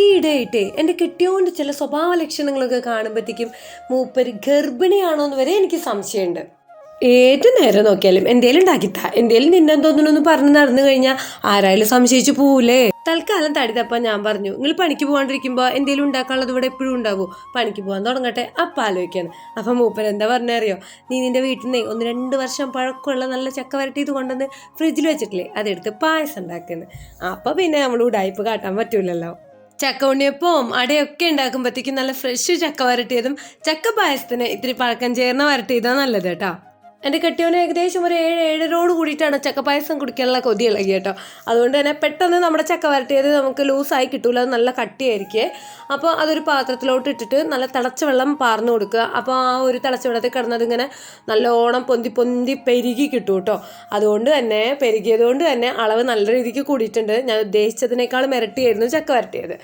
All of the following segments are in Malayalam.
ഈയിടെയായിട്ട് എന്റെ കെട്ടിയോന്റെ ചില സ്വഭാവ ലക്ഷണങ്ങളൊക്കെ കാണുമ്പോഴത്തേക്കും മൂപ്പര് ഗർഭിണിയാണോ എന്ന് വരെ എനിക്ക് സംശയമുണ്ട്. ഏത് നേരം നോക്കിയാലും എന്തേലും ഉണ്ടാക്കിത്ത. എന്തേലും നിന്നെ തോന്നണമെന്ന് പറഞ്ഞ് നടന്നു കഴിഞ്ഞാൽ ആരായാലും സംശയിച്ചു പോവൂലേ? തൽക്കാലം തടിതപ്പം ഞാൻ പറഞ്ഞു. നിങ്ങൾ പണിക്ക് പോകാണ്ടിരിക്കുമ്പോൾ എന്തേലും ഉണ്ടാക്കാനുള്ളത് ഇവിടെ എപ്പോഴും ഉണ്ടാകും പണിക്ക് പോകാൻ തുടങ്ങട്ടെ. അപ്പം ആലോചിക്കാൻ അപ്പം മൂപ്പൻ എന്താ പറഞ്ഞറിയോ? നീ നിന്റെ വീട്ടിൽ നിന്ന് ഒന്ന് രണ്ട് വർഷം പഴക്കമുള്ള നല്ല ചക്ക വരട്ടിയത് കൊണ്ടുവന്ന് ഫ്രിഡ്ജിൽ വെച്ചിട്ടില്ലേ? അതെടുത്ത് പായസം ഉണ്ടാക്കുന്നത് അപ്പം പിന്നെ നമ്മൾ ഉടായ്പ് കാട്ടാൻ പറ്റൂലല്ലോ. ചക്ക ഉണ്ണിയപ്പവും അടയൊക്കെ ഉണ്ടാക്കുമ്പോഴത്തേക്കും നല്ല ഫ്രഷ് ചക്ക വരട്ടിയതും ചക്ക പായസത്തിന് ഇത്തിരി പഴക്കം ചേർന്ന വരട്ടിയതാണ് നല്ലത് കേട്ടോ. എന്റെ കെട്ടിയവന് ഏകദേശം ഒരു ഏഴ് ഏഴരോട് കൂടിയിട്ടാണ് ചക്ക പായസം കുടിക്കാനുള്ള കൊതി ഇളകി കേട്ടോ. അതുകൊണ്ട് തന്നെ പെട്ടെന്ന് നമ്മുടെ ചക്ക വരട്ടിയത് നമുക്ക് ലൂസായി കിട്ടൂല അത് നല്ല കട്ടിയായിരിക്കേ. അപ്പോൾ അതൊരു പാത്രത്തിലോട്ട് ഇട്ടിട്ട് നല്ല തിളച്ച വെള്ളം പാർന്നു കൊടുക്കുക. അപ്പോൾ ആ ഒരു തിളച്ച വെള്ളത്തിൽ കിടന്നത് ഇങ്ങനെ നല്ലോണം പൊന്തി പൊന്തി പെരുകി കിട്ടും കേട്ടോ. അതുകൊണ്ട് തന്നെ പെരുകിയതുകൊണ്ട് തന്നെ അളവ് നല്ല രീതിക്ക് കൂടിയിട്ടുണ്ട്. ഞാൻ ഉദ്ദേശിച്ചതിനേക്കാളും ഇരട്ടിയായിരുന്നു ചക്ക വരട്ടിയത്.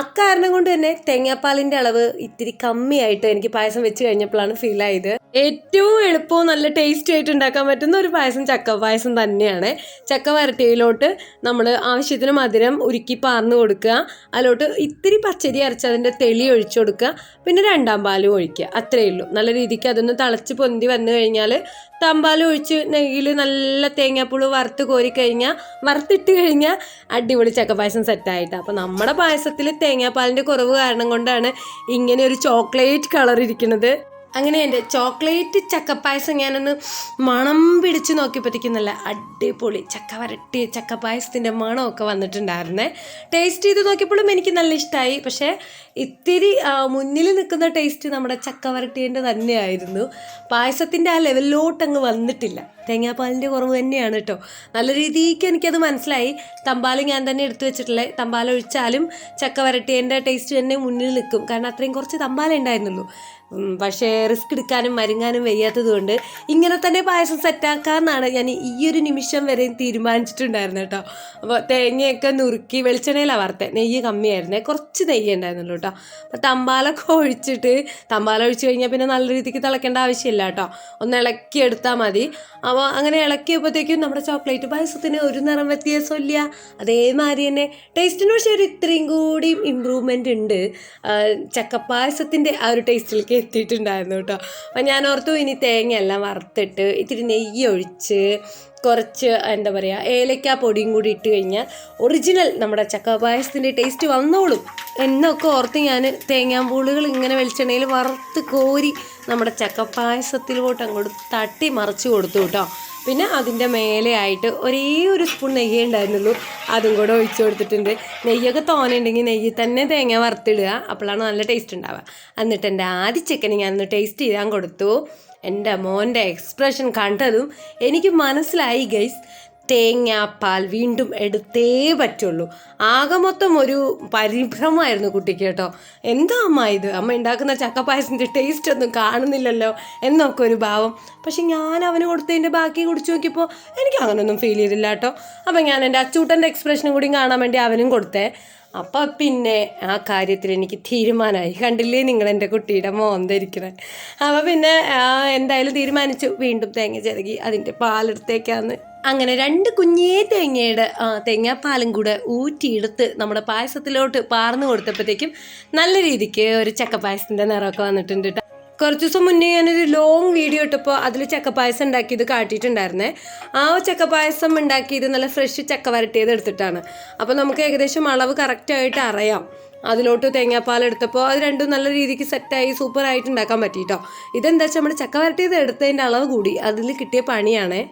അക്കാരണം കൊണ്ട് തന്നെ തേങ്ങാപ്പാലിന്റെ അളവ് ഇത്തിരി കമ്മിയായിട്ട് എനിക്ക് പായസം വെച്ച് കഴിഞ്ഞപ്പോഴാണ് ഫീൽ ആയത്. ഏറ്റവും എളുപ്പവും നല്ല ടേസ്റ്റി ആയിട്ട് ഉണ്ടാക്കാൻ പറ്റുന്ന ഒരു പായസം ചക്ക പായസം തന്നെയാണ്. ചക്ക വരട്ടിയിലോട്ട് നമ്മൾ ആവശ്യത്തിന് മധുരം ഉരുക്കി പാർന്ന് കൊടുക്കുക. അതിലോട്ട് ഇത്തിരി പച്ചരി അരച്ച് അതിന്റെ തെളി ഒഴിച്ചു കൊടുക്കുക. പിന്നെ രണ്ടാം പാലും ഒഴിക്കുക. അത്രയേ ഉള്ളൂ. നല്ല രീതിക്ക് അതൊന്ന് തിളച്ച് പൊന്തി വന്നു കഴിഞ്ഞാൽ തമ്പാലും ഒഴിച്ച് നെയ്യിൽ നല്ല തേങ്ങാപ്പുൾ വറുത്ത് കോരി കഴിഞ്ഞാൽ വറുത്തിട്ട് കഴിഞ്ഞാൽ അടിപൊളി ചക്ക പായസം സെറ്റായിട്ട് അപ്പോൾ നമ്മുടെ പായസത്തിൽ തേങ്ങാപ്പാലിന്റെ കുറവ് കാരണം കൊണ്ടാണ് ഇങ്ങനെ ഒരു ചോക്ലേറ്റ് കളർ ഇരിക്കുന്നത്. അങ്ങനെ എന്റെ ചോക്ലേറ്റ് ചക്കപ്പായസം ഞാനൊന്ന് മണം പിടിച്ച് നോക്കിയപ്പോഴത്തേക്കും നല്ല അടിപൊളി ചക്ക വരട്ടി ചക്കപ്പായസത്തിന്റെ മണമൊക്കെ വന്നിട്ടുണ്ടായിരുന്നേ. ടേസ്റ്റ് ചെയ്ത് നോക്കിയപ്പോഴും എനിക്ക് നല്ല ഇഷ്ടമായി പക്ഷേ ഇത്തിരി മുന്നിൽ നിൽക്കുന്ന ടേസ്റ്റ് നമ്മുടെ ചക്ക വരട്ടിയന്റെ തന്നെയായിരുന്നു. പായസത്തിന്റെ ആ ലെവലിലോട്ട് അങ്ങ് വന്നിട്ടില്ല. തേങ്ങാപ്പാലിന്റെ കുറവ് തന്നെയാണ് കേട്ടോ. നല്ല രീതിക്ക് എനിക്കത് മനസ്സിലായി. തമ്പാൽ ഞാൻ തന്നെ എടുത്തു വെച്ചിട്ടില്ലേ തമ്പാൽ ഒഴിച്ചാലും ചക്ക വരട്ടിയന്റെ ടേസ്റ്റ് തന്നെ മുന്നിൽ നിൽക്കും. കാരണം അത്രയും കുറച്ച് തമ്പാലേ ഉണ്ടായിരുന്നുള്ളൂ. പക്ഷേ റിസ്ക് എടുക്കാനും മരുങ്ങാനും വയ്യാത്തത് കൊണ്ട് ഇങ്ങനെ തന്നെ പായസം സെറ്റാക്കാമെന്നാണ് ഞാൻ ഈ ഒരു നിമിഷം വരെ തീരുമാനിച്ചിട്ടുണ്ടായിരുന്നു കേട്ടോ അപ്പോൾ തേങ്ങയൊക്കെ നുറുക്കി വെളിച്ചെണ്ണയിലാണ് വറുത്തത് നെയ്യ് കമ്മിയായിരുന്നേ. കുറച്ച് നെയ്യ് ഉണ്ടായിരുന്നുള്ളൂ കേട്ടോ അപ്പോൾ തമ്പാലൊക്കെ ഒഴിച്ചിട്ട് തമ്പാല ഒഴിച്ച് കഴിഞ്ഞാൽ പിന്നെ നല്ല രീതിക്ക് തിളക്കേണ്ട ആവശ്യമില്ല കേട്ടോ ഒന്ന് ഇളക്കി എടുത്താൽ മതി. അപ്പോൾ അങ്ങനെ ഇളക്കിയപ്പോഴത്തേക്കും നമ്മുടെ ചോക്ലേറ്റ് പായസത്തിന് ഒരു നിറം വ്യത്യാസമില്ല. അതേമാതിരി തന്നെ ടേസ്റ്റിന് പക്ഷേ ഒരു ഇത്രയും കൂടി ഇമ്പ്രൂവ്മെന്റ് ഉണ്ട്. ചക്കപ്പായസത്തിന്റെ ആ ഒരു ടേസ്റ്റിലേക്ക് എത്തിയിട്ടുണ്ടായിരുന്നു. കേട്ടോ അപ്പം ഞാൻ ഓർത്തു ഇനി തേങ്ങയെല്ലാം വറുത്തിട്ട് ഇത്തിരി നെയ്യ് ഒഴിച്ച് കുറച്ച് എന്താ പറയുക ഏലക്ക പൊടിയും കൂടി ഇട്ട് കഴിഞ്ഞാൽ ഒറിജിനൽ നമ്മുടെ ചക്ക പായസത്തിന്റെ ടേസ്റ്റ് വന്നോളും. എന്നൊക്കെ ഓർത്ത് ഞാൻ തേങ്ങാമ്പൂളുകൾ ഇങ്ങനെ വെളിച്ചെണ്ണയിൽ വറുത്ത് കോരി നമ്മുടെ ചക്ക പായസത്തിലോട്ട് അങ്ങോട്ട് തട്ടി മറിച്ച് കൊടുത്തു കേട്ടോ. പിന്നെ അതിന്റെ മേലെയായിട്ട് ഒരേ ഒരു സ്പൂൺ നെയ്യേ ഉണ്ടായിരുന്നുള്ളൂ. അതും കൂടെ ഒഴിച്ചു കൊടുത്തിട്ടുണ്ട്. നെയ്യൊക്കെ തോനെയുണ്ടെങ്കിൽ നെയ്യിൽ തന്നെ തേങ്ങ വറുത്തിടുക. അപ്പോഴാണ് നല്ല ടേസ്റ്റ് ഉണ്ടാവുക. എന്നിട്ട് എന്റെ ആദ്യ ചിക്കൻ ഒന്ന് ടേസ്റ്റ് ചെയ്യാൻ കൊടുത്തു. എന്റെ മോന്റെ എക്സ്പ്രഷൻ കണ്ടതും എനിക്ക് മനസ്സിലായി ഗൈസ് തേങ്ങാപ്പാൽ വീണ്ടും എടുത്തേ പറ്റുള്ളൂ. ആകെ മൊത്തം ഒരു പരിഭ്രമമായിരുന്നു കുട്ടിക്ക് കേട്ടോ. എന്താ അമ്മ ഇത്? അമ്മ ഉണ്ടാക്കുന്ന ചക്കപ്പായസിന്റെ ടേസ്റ്റ് ഒന്നും കാണുന്നില്ലല്ലോ എന്നൊക്കെ ഒരു ഭാവം. പക്ഷെ ഞാൻ അവന് കൊടുത്തതിന്റെ ബാക്കി കുടിച്ചു നോക്കിയപ്പോൾ എനിക്ക് അങ്ങനെയൊന്നും ഫീൽ ചെയ്തില്ല കേട്ടോ. അപ്പം ഞാൻ എന്റെ അച്ചൂട്ടന്റെ എക്സ്പ്രഷനും കൂടി കാണാൻ വേണ്ടി അവനും കൊടുത്തേ. അപ്പം പിന്നെ ആ കാര്യത്തിൽ എനിക്ക് തീരുമാനമായി. കണ്ടില്ലേ നിങ്ങൾ എന്റെ കുട്ടിയുടെ മോന്തിരിക്കണേ അപ്പോൾ പിന്നെ എന്തായാലും തീരുമാനിച്ചു. വീണ്ടും തേങ്ങ ചിരകി അതിന്റെ പാലെടുത്തേക്കാന്ന് അങ്ങനെ രണ്ട് കുഞ്ഞേ തേങ്ങയുടെ തേങ്ങാപ്പാലും കൂടെ ഊറ്റിയെടുത്ത് നമ്മുടെ പായസത്തിലോട്ട് പാർന്നു കൊടുത്തപ്പോഴത്തേക്കും നല്ല രീതിക്ക് ഒരു ചക്കപ്പായസത്തിന്റെ നിറമൊക്കെ വന്നിട്ടുണ്ട് ട്ടോ. കുറച്ച് ദിവസം മുന്നേ ഞാനൊരു ലോങ് വീഡിയോ ഇട്ടപ്പോൾ അതിൽ ചക്കപ്പായസം ഉണ്ടാക്കിയത് കാട്ടിയിട്ടുണ്ടായിരുന്നേ. ആ ചക്കപ്പായസം ഉണ്ടാക്കിയത് നല്ല ഫ്രഷ് ചക്ക വരട്ടിയത് എടുത്തിട്ടാണ്. അപ്പോൾ നമുക്ക് ഏകദേശം അളവ് കറക്റ്റായിട്ട് അറിയാം. അതിലോട്ട് തേങ്ങാപ്പാൽ എടുത്തപ്പോൾ അത് രണ്ടും നല്ല രീതിക്ക് സെറ്റായി സൂപ്പറായിട്ട് ഉണ്ടാക്കാൻ പറ്റിയിട്ടോ. ഇതെന്താ വെച്ചാൽ നമ്മൾ ചക്ക വരട്ടിയത് എടുത്തതിന്റെ അളവ് കൂടി അതിൽ കിട്ടിയ പണിയാണേ.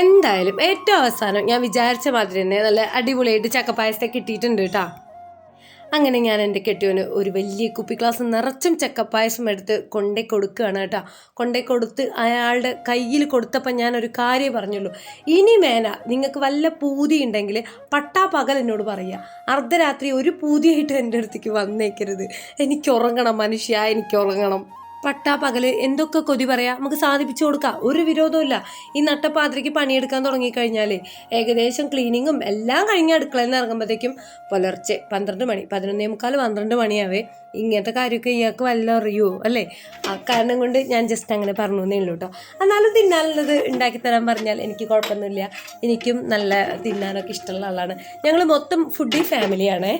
എന്തായാലും ഏറ്റവും അവസാനം ഞാൻ വിചാരിച്ച മാതിരി തന്നെ നല്ല അടിപൊളിയായിട്ട് ചക്കപ്പായസത്തെ കിട്ടിയിട്ടുണ്ട് കേട്ടോ. അങ്ങനെ ഞാൻ എന്റെ കെട്ടിയോന് ഒരു വലിയ കുപ്പി ഗ്ലാസ് നിറച്ചും ചക്കപ്പായസം എടുത്ത് കൊണ്ടേ കൊടുക്കുകയാണ് കേട്ടോ. കൊണ്ടേ കൊടുത്ത് അയാളുടെ കയ്യിൽ കൊടുത്തപ്പോൾ ഞാൻ ഒരു കാര്യം പറഞ്ഞുള്ളൂ. ഇനി മേന നിങ്ങൾക്ക് വല്ല പൂതി ഉണ്ടെങ്കിൽ പട്ടാ പകൽ എന്നോട് പറയുക അർദ്ധരാത്രി ഒരു പൂതിയായിട്ട് എന്റെ അടുത്തേക്ക് വന്നേക്കരുത്. എനിക്ക് ഉറങ്ങണം മനുഷ്യ എനിക്ക് ഉറങ്ങണം. പട്ടാ പകൽ എന്തൊക്കെ കൊതി പറയാം? നമുക്ക് സാധിപ്പിച്ചു കൊടുക്കാം. ഒരു വിരോധമില്ല ഈ നട്ടപ്പാതിരയ്ക്ക് പണിയെടുക്കാൻ തുടങ്ങിക്കഴിഞ്ഞാൽ ഏകദേശം ക്ലീനിങ്ങും എല്ലാം കഴിഞ്ഞ് അടുക്കളയിൽ നിന്ന് ഇറങ്ങുമ്പോഴത്തേക്കും പുലർച്ചെ പന്ത്രണ്ട് മണി പതിനൊന്നേ മുക്കാൽ പന്ത്രണ്ട് മണിയാവേ. ഇങ്ങനത്തെ കാര്യമൊക്കെ ഇയാൾക്ക് വല്ല അറിയുമോ അല്ലേ? ആ കാരണം കൊണ്ട് ഞാൻ ജസ്റ്റ് അങ്ങനെ പറഞ്ഞു എന്നേ ഉള്ളൂ കേട്ടോ എന്നാലും തിന്നാനുള്ളത് ഉണ്ടാക്കി തരാൻ പറഞ്ഞാൽ എനിക്ക് കുഴപ്പമൊന്നുമില്ല. എനിക്കും നല്ല തിന്നാനൊക്കെ ഇഷ്ടമുള്ള ആളാണ്. ഞങ്ങൾ മൊത്തം ഫുഡി ഫാമിലിയാണേ